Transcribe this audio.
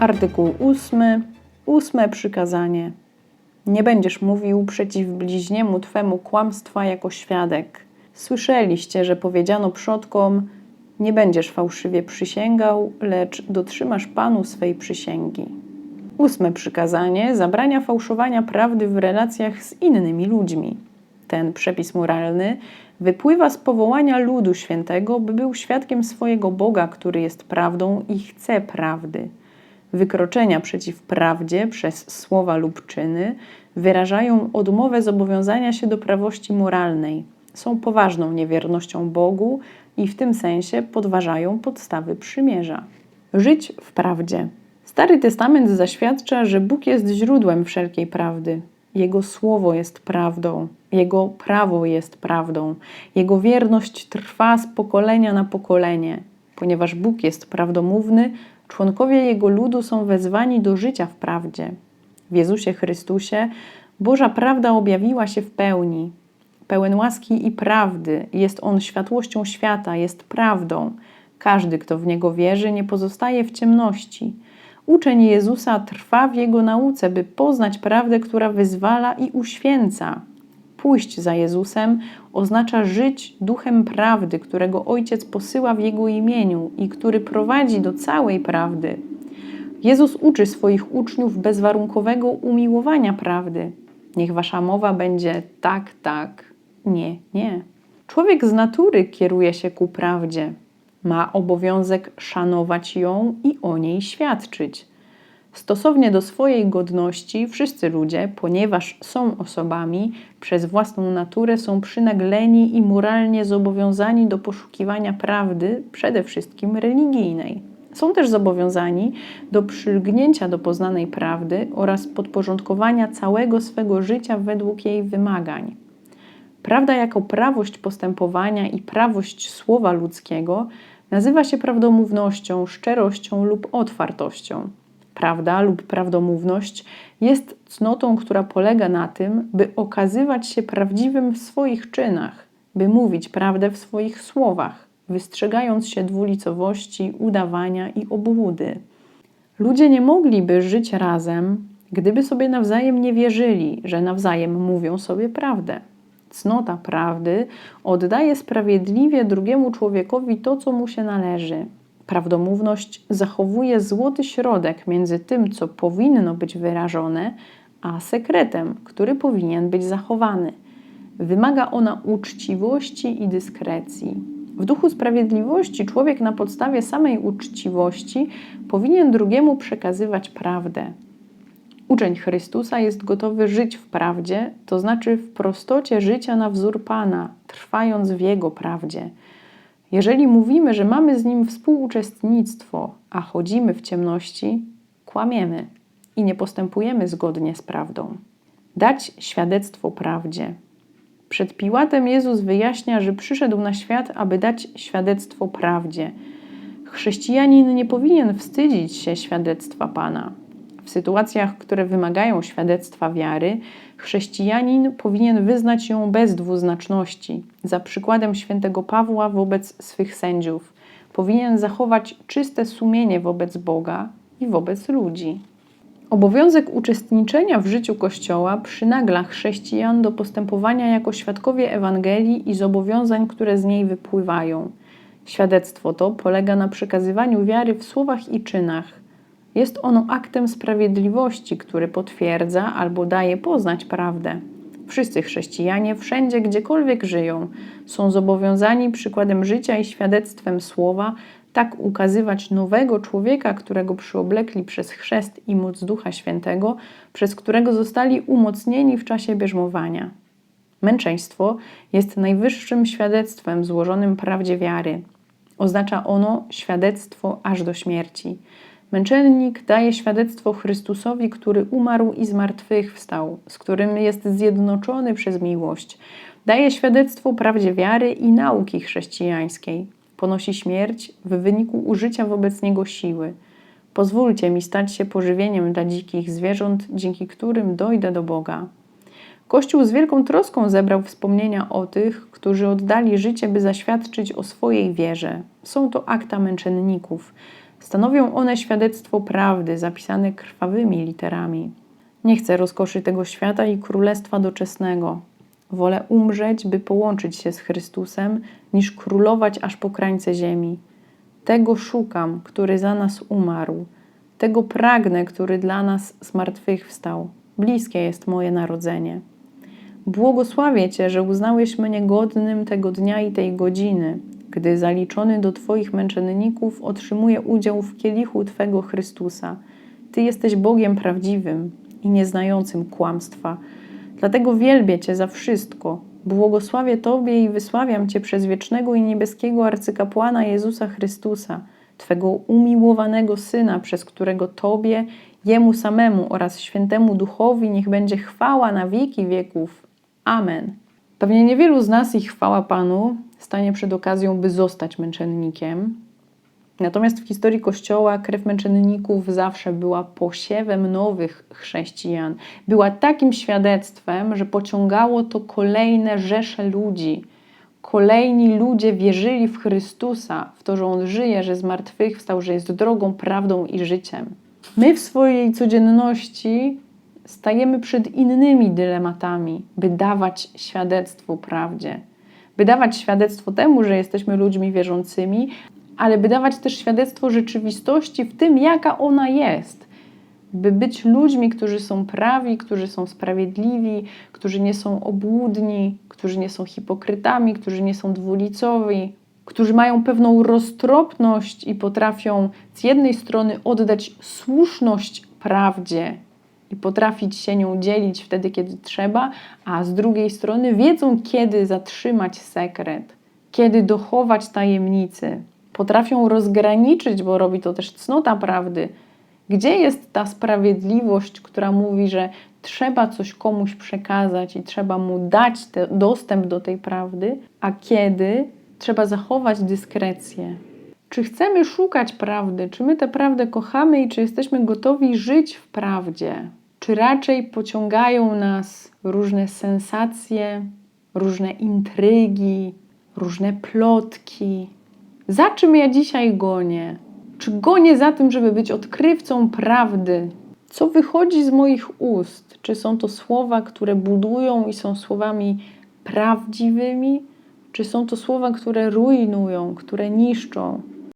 Artykuł 8. Ósme przykazanie. Nie będziesz mówił przeciw bliźniemu twemu kłamstwa jako świadek. Słyszeliście, że powiedziano przodkom: Nie będziesz fałszywie przysięgał, lecz dotrzymasz Panu swej przysięgi. Ósme przykazanie zabrania fałszowania prawdy w relacjach z innymi ludźmi. Ten przepis moralny wypływa z powołania ludu świętego, by był świadkiem swojego Boga, który jest prawdą i chce prawdy. Wykroczenia przeciw prawdzie przez słowa lub czyny wyrażają odmowę zobowiązania się do prawości moralnej, są poważną niewiernością Bogu i w tym sensie podważają podstawy przymierza. Żyć w prawdzie. Stary Testament zaświadcza, że Bóg jest źródłem wszelkiej prawdy. Jego słowo jest prawdą, Jego prawo jest prawdą, Jego wierność trwa z pokolenia na pokolenie. Ponieważ Bóg jest prawdomówny, członkowie Jego ludu są wezwani do życia w prawdzie. W Jezusie Chrystusie Boża prawda objawiła się w pełni. Pełen łaski i prawdy, jest On światłością świata, jest prawdą. Każdy, kto w Niego wierzy, nie pozostaje w ciemności. Uczeń Jezusa trwa w Jego nauce, by poznać prawdę, która wyzwala i uświęca. Pójść za Jezusem oznacza żyć duchem prawdy, którego Ojciec posyła w Jego imieniu i który prowadzi do całej prawdy. Jezus uczy swoich uczniów bezwarunkowego umiłowania prawdy. Niech wasza mowa będzie tak, tak, nie, nie. Człowiek z natury kieruje się ku prawdzie. Ma obowiązek szanować ją i o niej świadczyć. Stosownie do swojej godności wszyscy ludzie, ponieważ są osobami, przez własną naturę są przynagleni i moralnie zobowiązani do poszukiwania prawdy, przede wszystkim religijnej. Są też zobowiązani do przylgnięcia do poznanej prawdy oraz podporządkowania całego swego życia według jej wymagań. Prawda jako prawość postępowania i prawość słowa ludzkiego nazywa się prawdomównością, szczerością lub otwartością. Prawda lub prawdomówność jest cnotą, która polega na tym, by okazywać się prawdziwym w swoich czynach, by mówić prawdę w swoich słowach, wystrzegając się dwulicowości, udawania i obłudy. Ludzie nie mogliby żyć razem, gdyby sobie nawzajem nie wierzyli, że nawzajem mówią sobie prawdę. Cnota prawdy oddaje sprawiedliwie drugiemu człowiekowi to, co mu się należy. Prawdomówność zachowuje złoty środek między tym, co powinno być wyrażone, a sekretem, który powinien być zachowany. Wymaga ona uczciwości i dyskrecji. W duchu sprawiedliwości człowiek na podstawie samej uczciwości powinien drugiemu przekazywać prawdę. Uczeń Chrystusa jest gotowy żyć w prawdzie, to znaczy w prostocie życia na wzór Pana, trwając w Jego prawdzie. Jeżeli mówimy, że mamy z Nim współuczestnictwo, a chodzimy w ciemności, kłamiemy i nie postępujemy zgodnie z prawdą. Dać świadectwo prawdzie. Przed Piłatem Jezus wyjaśnia, że przyszedł na świat, aby dać świadectwo prawdzie. Chrześcijanin nie powinien wstydzić się świadectwa Pana. W sytuacjach, które wymagają świadectwa wiary, chrześcijanin powinien wyznać ją bez dwuznaczności, za przykładem świętego Pawła wobec swych sędziów. Powinien zachować czyste sumienie wobec Boga i wobec ludzi. Obowiązek uczestniczenia w życiu Kościoła przynagla chrześcijan do postępowania jako świadkowie Ewangelii i zobowiązań, które z niej wypływają. Świadectwo to polega na przekazywaniu wiary w słowach i czynach. Jest ono aktem sprawiedliwości, który potwierdza albo daje poznać prawdę. Wszyscy chrześcijanie, wszędzie gdziekolwiek żyją, są zobowiązani przykładem życia i świadectwem słowa tak ukazywać nowego człowieka, którego przyoblekli przez chrzest i moc Ducha Świętego, przez którego zostali umocnieni w czasie bierzmowania. Męczeństwo jest najwyższym świadectwem złożonym prawdzie wiary. Oznacza ono świadectwo aż do śmierci. Męczennik daje świadectwo Chrystusowi, który umarł i zmartwychwstał, z którym jest zjednoczony przez miłość. Daje świadectwo prawdzie wiary i nauki chrześcijańskiej ponosi śmierć w wyniku użycia wobec niego siły. Pozwólcie mi stać się pożywieniem dla dzikich zwierząt, dzięki którym dojdę do Boga. Kościół z wielką troską zebrał wspomnienia o tych, którzy oddali życie, by zaświadczyć o swojej wierze. Są to akta męczenników. Stanowią one świadectwo prawdy, zapisane krwawymi literami. Nie chcę rozkoszy tego świata i królestwa doczesnego. Wolę umrzeć, by połączyć się z Chrystusem, niż królować aż po krańce ziemi. Tego szukam, który za nas umarł. Tego pragnę, który dla nas zmartwychwstał. Bliskie jest moje narodzenie. Błogosławię Cię, że uznałeś mnie godnym tego dnia i tej godziny, gdy zaliczony do Twoich męczenników otrzymuje udział w kielichu Twego Chrystusa. Ty jesteś Bogiem prawdziwym i nieznającym kłamstwa. Dlatego wielbię Cię za wszystko. Błogosławię Tobie i wysławiam Cię przez wiecznego i niebieskiego arcykapłana Jezusa Chrystusa, Twego umiłowanego Syna, przez którego Tobie, Jemu samemu oraz świętemu Duchowi niech będzie chwała na wieki wieków. Amen. Pewnie niewielu z nas i chwała Panu stanie przed okazją, by zostać męczennikiem. Natomiast w historii Kościoła krew męczenników zawsze była posiewem nowych chrześcijan. Była takim świadectwem, że pociągało to kolejne rzesze ludzi. Kolejni ludzie wierzyli w Chrystusa, w to, że On żyje, że zmartwychwstał, że jest drogą, prawdą i życiem. My w swojej codzienności stajemy przed innymi dylematami, by dawać świadectwo prawdzie, by dawać świadectwo temu, że jesteśmy ludźmi wierzącymi, ale by dawać też świadectwo rzeczywistości w tym, jaka ona jest. By być ludźmi, którzy są prawi, którzy są sprawiedliwi, którzy nie są obłudni, którzy nie są hipokrytami, którzy nie są dwulicowi, którzy mają pewną roztropność i potrafią z jednej strony oddać słuszność prawdzie i potrafić się nią dzielić wtedy, kiedy trzeba, a z drugiej strony wiedzą, kiedy zatrzymać sekret, kiedy dochować tajemnicy. Potrafią rozgraniczyć, bo robi to też cnota prawdy, gdzie jest ta sprawiedliwość, która mówi, że trzeba coś komuś przekazać i trzeba mu dać te, dostęp do tej prawdy, a kiedy trzeba zachować dyskrecję. Czy chcemy szukać prawdy? Czy my tę prawdę kochamy i czy jesteśmy gotowi żyć w prawdzie? Czy raczej pociągają nas różne sensacje, różne intrygi, różne plotki? Za czym ja dzisiaj gonię? Czy gonię za tym, żeby być odkrywcą prawdy? Co wychodzi z moich ust? Czy są to słowa, które budują i są słowami prawdziwymi? Czy są to słowa, które rujnują, które niszczą?